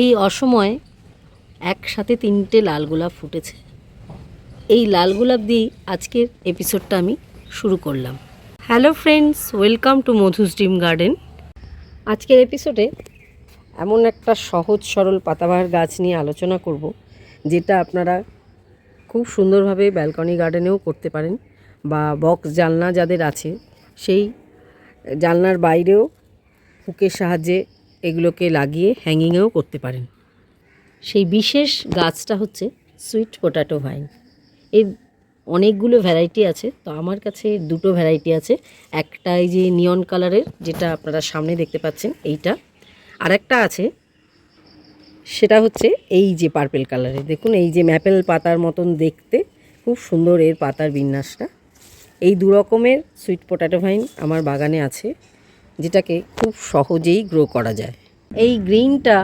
এই অসময়ে একসাথে তিনটে লাল গোলাপ ফুটেছে। এই লাল গোলাপ দিয়েই আজকের এপিসোডটা আমি শুরু করলাম। Hello friends welcome to Madhu's dream garden আজকের এপিসোডে এমন একটা সহজ সরল পাতাবাহার গাছ নিয়ে আলোচনা করব, যেটা আপনারা খুব সুন্দরভাবে ব্যালকনি গার্ডেনেও করতে পারেন বা বক্স জানলা যাদের আছে, সেই জানলার বাইরেও হুকের সাহায্যে এগুলোকে লাগিয়ে হ্যাঙ্গিংয়েও করতে পারেন। সেই বিশেষ গাছটা হচ্ছে সুইট পোটাটো ভাইন এর অনেকগুলো ভ্যারাইটি আছে, তো আমার কাছে দুটো ভ্যারাইটি আছে। একটা এই যে নিয়ন কালারের যেটা আপনারা সামনে দেখতে পাচ্ছেন, এইটা। আর একটা আছে, সেটা হচ্ছে এই যে পার্পেল কালারের দেখুন, এই যে ম্যাপেল পাতার মতন দেখতে, খুব সুন্দর এর পাতার বিন্যাসটা। এই দু রকমের সুইট পোটাটো ভাইন আমার বাগানে আছে। যেটাকে খুব সহজেই গ্রো করা যায়। এই গ্রিনটা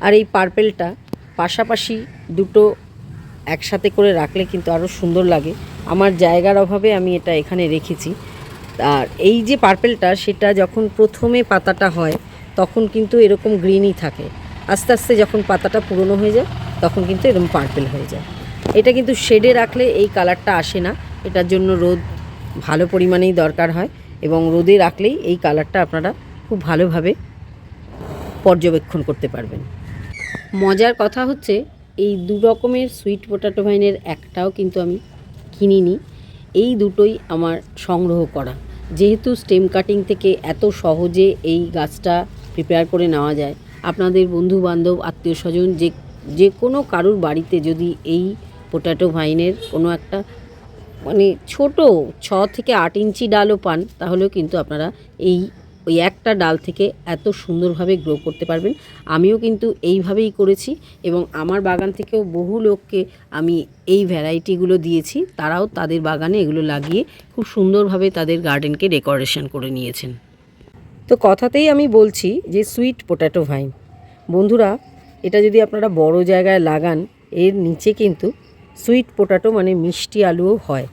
আর এই পার্পেলটা পাশাপাশি দুটো একসাথে করে রাখলে কিন্তু আরও সুন্দর লাগে। আমার জায়গার অভাবে আমি এটা এখানে রেখেছি। আর এই যে পার্পেলটা সেটা যখন প্রথমে পাতাটা হয়, তখন কিন্তু এরকম গ্রিনই থাকে। আস্তে আস্তে যখন পাতাটা পুরনো হয়ে যায়, তখন কিন্তু এরকম পার্পেল হয়ে যায়। এটা কিন্তু শেডে রাখলে এই কালারটা আসে না। এটার জন্য রোদ ভালো পরিমাণেই দরকার হয়। এবং রোদে রাখলেই এই কালারটা আপনারা খুব ভালোভাবে পর্যবেক্ষণ করতে পারবেন। মজার কথা হচ্ছে, এই দু রকমের সুইট পোটাটো ভাইনের একটাও কিন্তু আমি কিনিনি। এই দুটোই আমার সংগ্রহ করা। যেহেতু স্টেম কাটিং থেকে এত সহজে এই গাছটা প্রিপেয়ার করে নেওয়া যায়, আপনাদের বন্ধু বান্ধব আত্মীয় স্বজন যে যে কোনো কারুর বাড়িতে যদি এই পোটাটো ভাইনের কোনো একটা মানে ছোট, ছ থেকে আট ইঞ্চি ডালও পান, তাহলেও কিন্তু আপনারা এই ওই একটা ডাল থেকে এত সুন্দরভাবে গ্রো করতে পারবেন। আমিও কিন্তু এইভাবেই করেছি এবং আমার বাগান থেকেও বহু লোককে আমি এই ভ্যারাইটিগুলো দিয়েছি, তারাও তাদের বাগানে এগুলো লাগিয়ে খুব সুন্দরভাবে তাদের গার্ডেনকে ডেকোরেশন করে নিয়েছেন। তো কথাতেই আমি বলছি যে সুইট পোটাটো ভাইন বন্ধুরা, এটা যদি আপনারা বড় জায়গায় লাগান, এর নিচে কিন্তু সুইট পোটাটো মানে মিষ্টি আলুও হয়।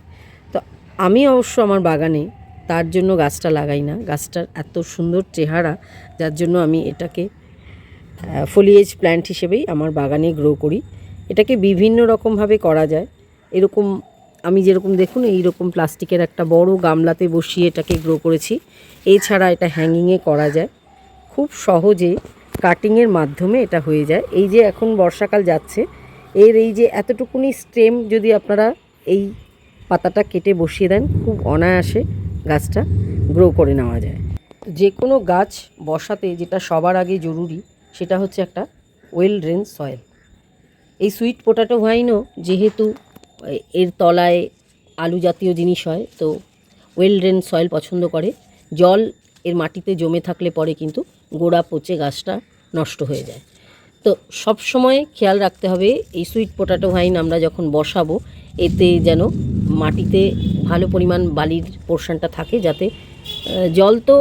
আমি অবশ্য আমার বাগানে তার জন্য গাছটা লাগাই না। গাছটার এত সুন্দর চেহারা, যার জন্য আমি এটাকে ফলিয়েজ প্ল্যান্ট হিসেবেই আমার বাগানে গ্রো করি। এটাকে বিভিন্ন রকমভাবে করা যায়। এরকম, আমি যেরকম দেখুন এই রকম প্লাস্টিকের একটা বড় গামলাতে বসিয়ে এটাকে গ্রো করেছি। এছাড়া এটা হ্যাঙ্গিংয়ে করা যায়। খুব সহজে কাটিংয়ের মাধ্যমে এটা হয়ে যায়। এই যে এখন বর্ষাকাল যাচ্ছে, এর এই যে এতটুকুনি স্টেম যদি আপনারা এই পাতাটা কেটে বসিয়ে দেন, খুব অনায়াসে গাছটা গ্রো করে নেওয়া যায়। যে কোনো গাছ বসাতে যেটা সবার আগে জরুরি, সেটা হচ্ছে একটা ওয়েল ড্রেন সয়েল এই সুইট পোটাটো ভাইনও যেহেতু এর তলায় আলু জাতীয় জিনিস হয়, তো ওয়েল ড্রেন সয়েল পছন্দ করে। জল এর মাটিতে জমে থাকলে পরে কিন্তু গোড়া পচে গাছটা নষ্ট হয়ে যায়। তো সব সময় খেয়াল রাখতে হবে, এই সুইট পোটাটো ভাইন আমরা যখন বসাবো, এতে যেন মাটিতে ভালো পরিমাণ বালির পোর্শনটা থাকে যাতে জল তো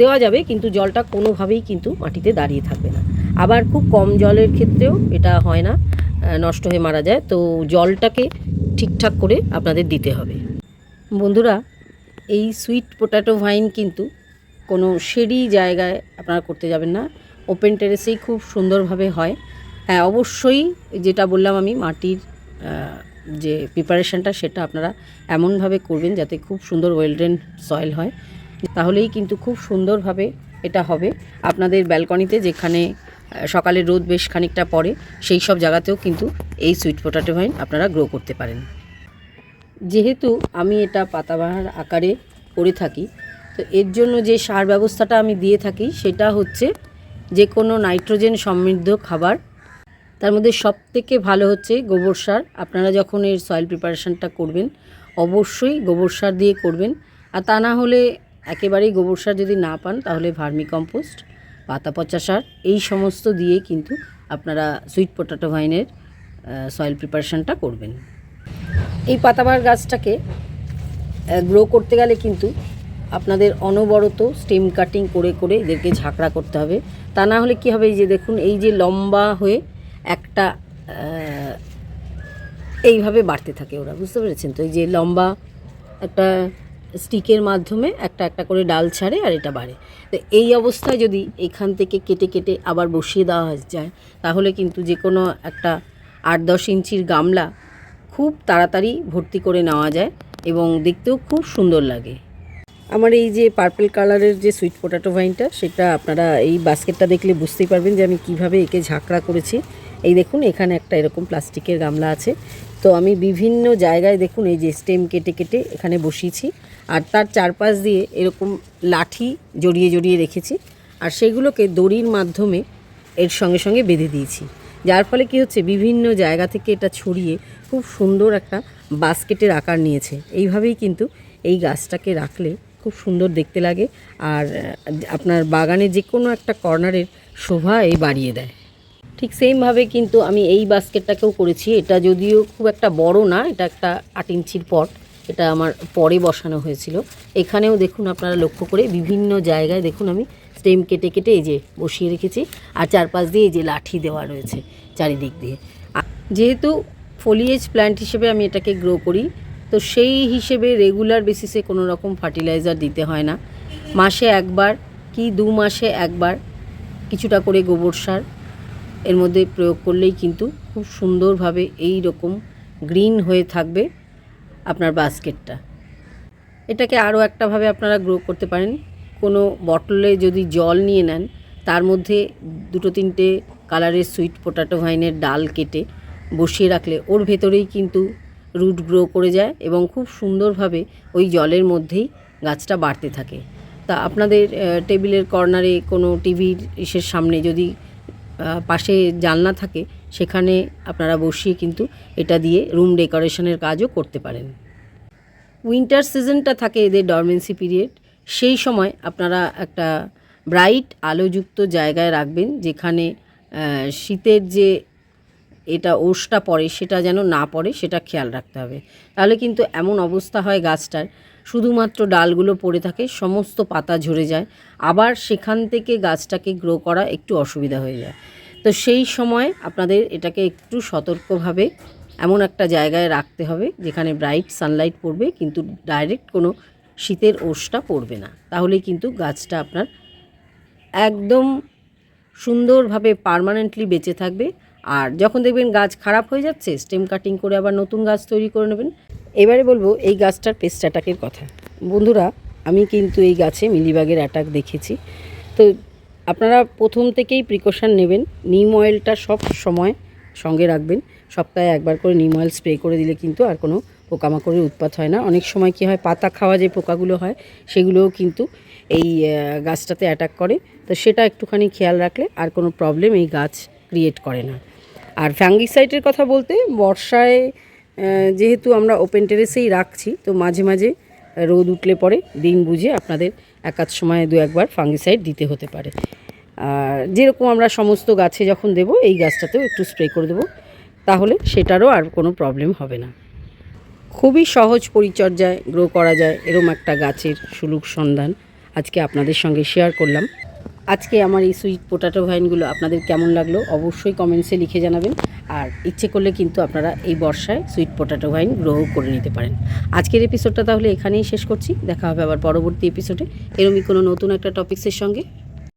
দেওয়া যাবে, কিন্তু জলটা কোনোভাবেই কিন্তু মাটিতে দাঁড়িয়ে থাকবে না। আবার খুব কম জলের ক্ষেত্রেও এটা হয় না নষ্ট হয়ে মারা যায়। তো জলটাকে ঠিকঠাক করে আপনাদের দিতে হবে। বন্ধুরা, এই সুইট পোটাটো ভাইন কিন্তু কোনো শেডি জায়গায় আপনারা করতে যাবেন না। ওপেন টেরেসেই খুব সুন্দরভাবে হয়। হ্যাঁ অবশ্যই যেটা বললাম আমি, মাটির যে প্রিপারেশনটা সেটা আপনারা এমনভাবে করবেন যাতে খুব সুন্দর ওয়েল ড্রেন সয়েল হয়। তাহলেই কিন্তু খুব সুন্দরভাবে এটা হবে। আপনাদের ব্যালকনিতে যেখানে সকালে রোদ বেশ খানিকটা পড়ে, সেই সব জায়গাতেও কিন্তু এই সুইট পোটাটো ভাইন আপনারা গ্রো করতে পারেন। যেহেতু আমি এটা পাতাবাহার আকারে করে থাকি, তো এর জন্য যে সার ব্যবস্থাটা আমি দিয়ে থাকি, সেটা হচ্ছে যে কোনো নাইট্রোজেন সমৃদ্ধ খাবার তার মধ্যে সব থেকে ভালো হচ্ছে গোবর সার। আপনারা যখন এর সয়েল প্রিপারেশনটা করবেন, অবশ্যই গোবর সার দিয়ে করবেন। আর তা না হলে একেবারেই গোবর সার যদি না পান, তাহলে ভার্মি কম্পোস্ট পাতা পচা সার, এই সমস্ত দিয়ে কিন্তু আপনারা সুইট পোটাটো ভাইনের সয়েল প্রিপারেশনটা করবেন। এই পাতাবাহার গাছটাকে গ্রো করতে গেলে কিন্তু আপনাদের অনবরত স্টেম কাটিং করে করে এদেরকে ঝাঁকড়া করতে হবে। তা না হলে কি হবে, এই যে দেখুন, এই যে লম্বা হয়ে একটা এইভাবে বাড়তে থাকে ওরা, বুঝতে পেরেছেন? তো এই যে লম্বা একটা স্টিকের মাধ্যমে একটা একটা করে ডাল ছাড়ে আর এটা বাড়ে। তো এই অবস্থায় যদি এখান থেকে কেটে কেটে আবার বসিয়ে দেওয়া যায়, তাহলে কিন্তু যে কোনো একটা আট দশ ইঞ্চির গামলা খুব তাড়াতাড়ি ভর্তি করে নেওয়া যায় এবং দেখতেও খুব সুন্দর লাগে। আমার এই যে পার্পল কালারের যে সুইট পোটাটো ভাইনটা সেটা আপনারা এই বাস্কেটটা দেখলে বুঝতেই পারবেন যে আমি কীভাবে একে ঝাঁকড়া করেছি। এই দেখুন, এখানে একটা এরকম প্লাস্টিকের গামলা আছে। তো আমি বিভিন্ন জায়গায় দেখুন, এই যে স্টেম কেটে কেটে এখানে বসিয়েছি। আর তার চারপাশ দিয়ে এরকম লাঠি জড়িয়ে জড়িয়ে রেখেছি। আর সেগুলোকে দড়ির মাধ্যমে এর সঙ্গে সঙ্গে বেঁধে দিয়েছি। যার ফলে কি হচ্ছে, বিভিন্ন জায়গা থেকে এটা ছড়িয়ে খুব সুন্দর একটা বাস্কেটের আকার নিয়েছে। এইভাবেই কিন্তু এই গাছটাকে রাখলে খুব সুন্দর দেখতে লাগে। আর আপনার বাগানে যে কোনো একটা কর্নারের শোভা এই বাড়িয়ে দেয়। ঠিক সেমভাবে কিন্তু আমি এই বাস্কেটটাকেও করেছি। এটা যদিও খুব একটা বড় না, এটা একটা আট ইঞ্চির পট। এটা আমার পরে বসানো হয়েছিল। এখানেও দেখুন আপনারা লক্ষ্য করে বিভিন্ন জায়গায় দেখুন আমি স্টেম কেটে কেটে এই যে বসিয়ে রেখেছি। আর চারপাশ দিয়ে এই যে লাঠি দেওয়া রয়েছে চারিদিক দিয়ে। যেহেতু ফলিয়েজ প্ল্যান্ট হিসেবে আমি এটাকে গ্রো করি, তো সেই হিসেবে রেগুলার বেসিসে কোনো রকম ফার্টিলাইজার দিতে হয় না। মাসে একবার কি দু মাসে একবার কিছুটা করে গোবর সার এর মধ্যে প্রয়োগ করলেই কিন্তু খুব সুন্দরভাবে এই রকম গ্রিন হয়ে থাকবে আপনার বাস্কেটটা। এটাকে আরও একটাভাবে আপনারা গ্রো করতে পারেন। কোনো বটলে যদি জল নিয়ে নেন, তার মধ্যে দুটো তিনটে কালারের সুইট পোটাটো ভাইনের ডাল কেটে বসিয়ে রাখলে ওর ভেতরেই কিন্তু রুট গ্রো করে যায় এবং খুব সুন্দরভাবে ওই জলের মধ্যেই গাছটা বাড়তে থাকে। তা আপনাদের টেবিলের কর্নারে কোনো টিভির ইসের সামনে যদি পাশে জানলা থাকে, সেখানে আপনারা বসিয়ে কিন্তু এটা দিয়ে রুম ডেকোরেশনের কাজও করতে পারেন। উইন্টার সিজনটা থাকে এদের ডরমেন্সি পিরিয়ড সেই সময় আপনারা একটা ব্রাইট আলোযুক্ত জায়গায় রাখবেন, যেখানে শীতের যে এটা ওষটা পড়ে, সেটা যেন না পড়ে, সেটা খেয়াল রাখতে হবে। তাহলে কিন্তু এমন অবস্থা হয় গাছটার শুধুমাত্র ডালগুলো পড়ে থাকে, সমস্ত পাতা ঝরে যায়, আবার সেখান থেকে গাছটাকে গ্রো করা একটু অসুবিধা হয়ে যায়। তো সেই সময় আপনাদের এটাকে একটু সতর্কভাবে এমন একটা জায়গায় রাখতে হবে, যেখানে ব্রাইট সানলাইট পড়বে, কিন্তু ডাইরেক্ট কোনো শীতের ওষটা পড়বে না। তাহলেই কিন্তু গাছটা আপনার একদম সুন্দরভাবে পার্মানেন্টলি বেঁচে থাকবে। আর যখন দেখবেন গাছ খারাপ হয়ে যাচ্ছে স্টেম কাটিং করে আবার নতুন গাছ তৈরি করে নেবেন এবারে বলব, এই গাছটার পেস্ট অ্যাটাকের কথা। বন্ধুরা, আমি কিন্তু এই গাছে মিলিবাগের অ্যাটাক দেখেছি। তো আপনারা প্রথম থেকেই প্রিকশন নেবেন নিম অয়েলটা সব সময় সঙ্গে রাখবেন। সপ্তাহে একবার করে নিম অয়েল স্প্রে করে দিলে কিন্তু আর কোনো পোকামাকড়ের উৎপাত হয় না। অনেক সময় কি হয়, পাতা খাওয়া যে পোকাগুলো হয়, সেগুলোও কিন্তু এই গাছটাতে অ্যাটাক করে। তো সেটা একটুখানি খেয়াল রাখলে আর কোনো প্রবলেম এই গাছ ক্রিয়েট করে না। আর ফ্যাঙ্গিসাইটের কথা বলতে, বর্ষায় যেহেতু আমরা ওপেন টেরেসেই রাখছি, তো মাঝে মাঝে রোদ উঠলে পরে দিন বুঝে আপনাদের একাধ সময় দু একবার ফাঙ্গিসাইড দিতে হতে পারে। আর যেরকম আমরা সমস্ত গাছে যখন দেব, এই গাছটাতেও একটু স্প্রে করে দেবো, তাহলে সেটারও আর কোনো প্রবলেম হবে না। খুবই সহজ পরিচর্যায় গ্রো করা যায়, এরম একটা গাছের সুলুক সন্ধান আজকে আপনাদের সঙ্গে শেয়ার করলাম। আজকে আমার এই সুইট পোটাটো ভাইনগুলো আপনাদের কেমন লাগল অবশ্যই কমেন্টসে লিখে জানাবেন। আর ইচ্ছে করলে কিন্তু আপনারা এই বর্ষায় সুইট পোটাটো ভাইন গ্রহ করে নিতে পারেন। আজকের এপিসোডটা তাহলে এখানেই শেষ করছি। দেখা হবে আবার পরবর্তী এপিসোডে এরমই কোনো নতুন একটা টপিক্সের সঙ্গে।